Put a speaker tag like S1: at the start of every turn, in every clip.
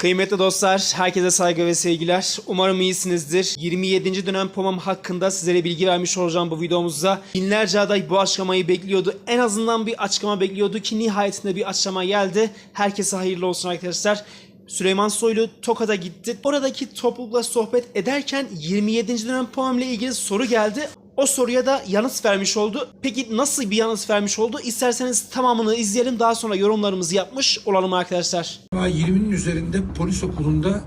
S1: Kıymetli dostlar, herkese saygı ve sevgiler. Umarım iyisinizdir. 27. dönem POMAM hakkında sizlere bilgi vermiş olacağım bu videomuzda. Binlerce aday bu açıklamayı bekliyordu. En azından bir açıklama bekliyordu ki nihayetinde bir açıklama geldi. Herkese hayırlı olsun arkadaşlar. Süleyman Soylu Tokat'a gitti. Oradaki toplulukla sohbet ederken 27. dönem POMAM ile ilgili soru geldi. O soruya da yanıt vermiş oldu. Peki nasıl bir yanıt vermiş oldu? İsterseniz tamamını izleyelim. Daha sonra yorumlarımızı yapmış olalım arkadaşlar.
S2: Daha 20'nin üzerinde polis okulunda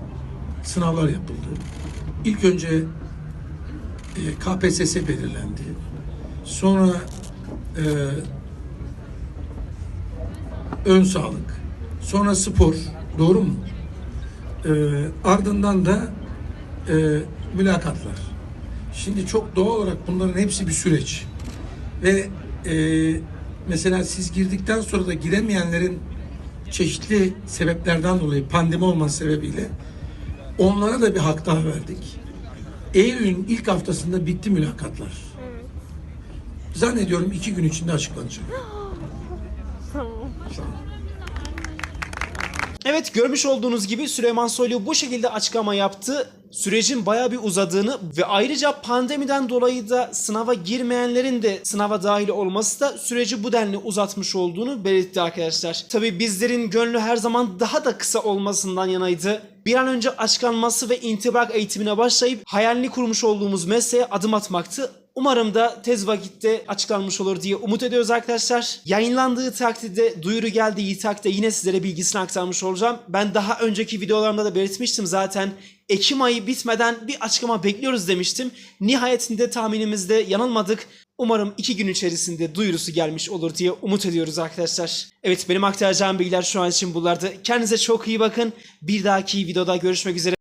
S2: sınavlar yapıldı. İlk önce e, KPSS belirlendi. Sonra e, ön sağlık. Sonra spor. Doğru mu? E, ardından da e, mülakatlar. Şimdi çok doğal olarak bunların hepsi bir süreç. Ve e, mesela siz girdikten sonra da giremeyenlerin çeşitli sebeplerden dolayı pandemi olması sebebiyle onlara da bir hak daha verdik. Eylül'ün ilk haftasında bitti mülakatlar. Zannediyorum iki gün içinde açıklanacak.
S1: Evet görmüş olduğunuz gibi Süleyman Soylu bu şekilde açıklama yaptı. Sürecin bayağı bir uzadığını ve ayrıca pandemiden dolayı da sınava girmeyenlerin de sınava dahil olması da süreci bu denli uzatmış olduğunu belirtti arkadaşlar. Tabi bizlerin gönlü her zaman daha da kısa olmasından yanaydı. Bir an önce açıklanması ve intibak eğitimine başlayıp hayalini kurmuş olduğumuz mesleğe adım atmaktı. Umarım da tez vakitte açıklanmış olur diye umut ediyoruz arkadaşlar. Yayınlandığı takdirde, duyuru geldiği takdirde yine sizlere bilgisini aktarmış olacağım. Ben daha önceki videolarımda da belirtmiştim zaten. Ekim ayı bitmeden bir açıklama bekliyoruz demiştim. Nihayetinde tahminimizde yanılmadık. Umarım iki gün içerisinde duyurusu gelmiş olur diye umut ediyoruz arkadaşlar. Evet benim aktaracağım bilgiler şu an için bunlardı. Kendinize çok iyi bakın. Bir dahaki videoda görüşmek üzere.